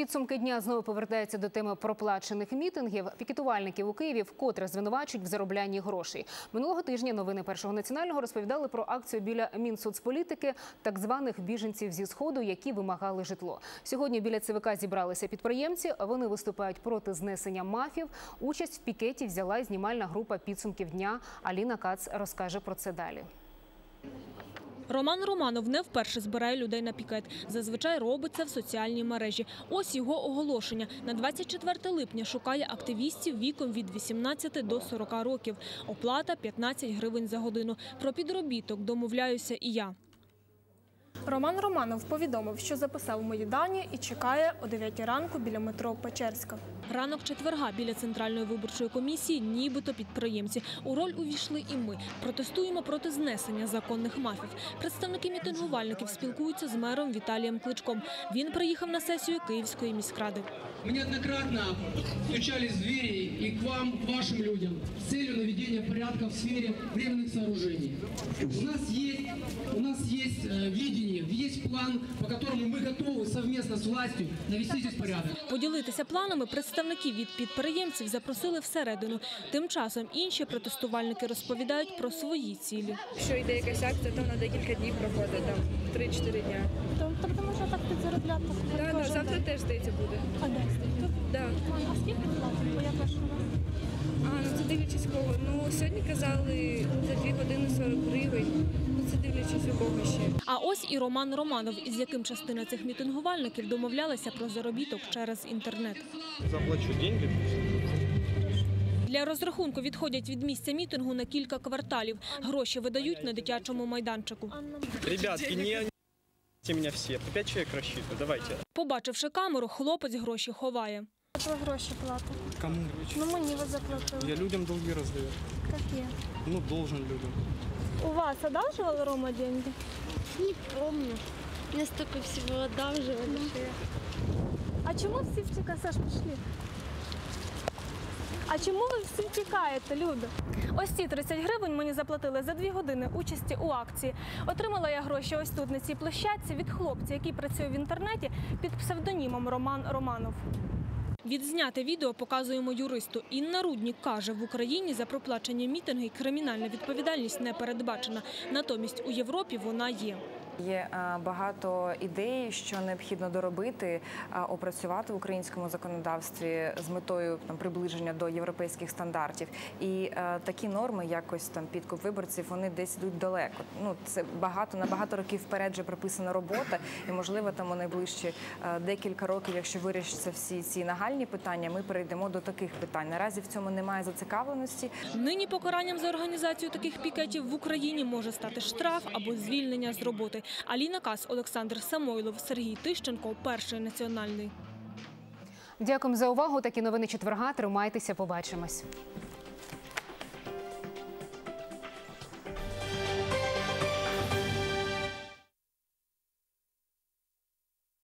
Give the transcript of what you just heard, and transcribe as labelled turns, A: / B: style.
A: Підсумки дня знову повертаються до теми проплачених мітингів. Пікетувальників у Києві вкотре звинувачують в зароблянні грошей. Минулого тижня новини першого національного розповідали про акцію біля Мінсоцполітики так званих біженців зі сходу, які вимагали житло. Сьогодні біля ЦВК зібралися підприємці. Вони виступають проти знесення мафів. Участь в пікеті взяла знімальна група підсумків дня. Аліна Кац розкаже про це далі.
B: Роман Романов не вперше збирає людей на пікет. Зазвичай робить це в соціальній мережі. Ось його оголошення. На 24 липня шукає активістів віком від 18 до 40 років. Оплата 15 гривень за годину. Про підробіток домовляюся і я.
C: Роман Романов повідомив, що записав мої дані і чекає о 9 ранку біля метро Печерська.
B: Ранок четверга біля Центральної виборчої комісії нібито підприємці. У роль увійшли і ми. Протестуємо проти знесення законних мафів. Представники мітингувальників спілкуються з мером Віталієм Кличком. Він приїхав на сесію Київської міськради.
D: Мы неоднократно стучались в двери и к вам, к вашим людям, с целью наведения порядка в сфере временных сооружений. У нас есть, у нас есть э, видение, есть план, по которому мы готовы совместно с властью навести здесь порядок.
B: Поділитися планами представників від підприємців запросили всередину. Тим часом інші протестувальники розповідають про свої цілі.
E: Якщо йде якась акція, то на декілька днів проходить, там 3-4 дня.
C: Тобто можна так підзаробляти?
E: Да, да, завтра теж здається буде.
C: А де тут?
E: Да.
C: А скільки платить? Бо я перший раз.
E: А, ну це дивлячись кого. Ну сьогодні казали за 2 години 40 гривень. Ну це дивлячись у кого ще.
B: А ось і Роман Романов, із яким частина цих мітингувальників домовлялася про заробіток через інтернет.
F: заплачу деньги.
B: Для розрахунку відходять від місця мітингу на кілька кварталів. Гроші видають на дитячому майданчику.
F: Ребятки, не не меня все. По 5 человек рассчитываю. Давайте.
B: Побачивши камеру, хлопець гроші ховає.
C: Ви гроші платите?
F: Кому?
C: Ну мені ви заплатили.
F: Я людям долги раздаю.
C: Які?
F: Ну, должен людям.
C: У вас одалживал Рома деньги?
G: Не помню. Я столько всего одалживала, я...
C: А чому всі втікають? Саш, пішли. А чому ви всі втікаєте, люди? Ось ці 30 гривень мені заплатили за дві години участі у акції. Отримала я гроші ось тут, на цій площадці, від хлопця, який працює в інтернеті під псевдонімом Роман Романов.
B: Відзняте відео показуємо юристу. Інна Руднік каже, в Україні за проплачені мітинги кримінальна відповідальність не передбачена. Натомість у Європі вона є.
H: Є е, багато ідей, що необхідно доробити, е, опрацювати в українському законодавстві з метою там приближення до європейських стандартів. І е, такі норми, якось там підкуп виборців, вони десь йдуть далеко. Ну це багато на багато років вперед вже прописана робота, і можливо там у найближчі декілька років, якщо вирішаться всі ці нагальні питання, ми перейдемо до таких питань. Наразі в цьому немає зацікавленості.
B: Нині покаранням за організацію таких пікетів в Україні може стати штраф або звільнення з роботи. Аліна Кас, Олександр Самойлов, Сергій Тищенко, перший національний.
A: Дякуємо за увагу. Такі новини четверга. Тримайтеся. Побачимось.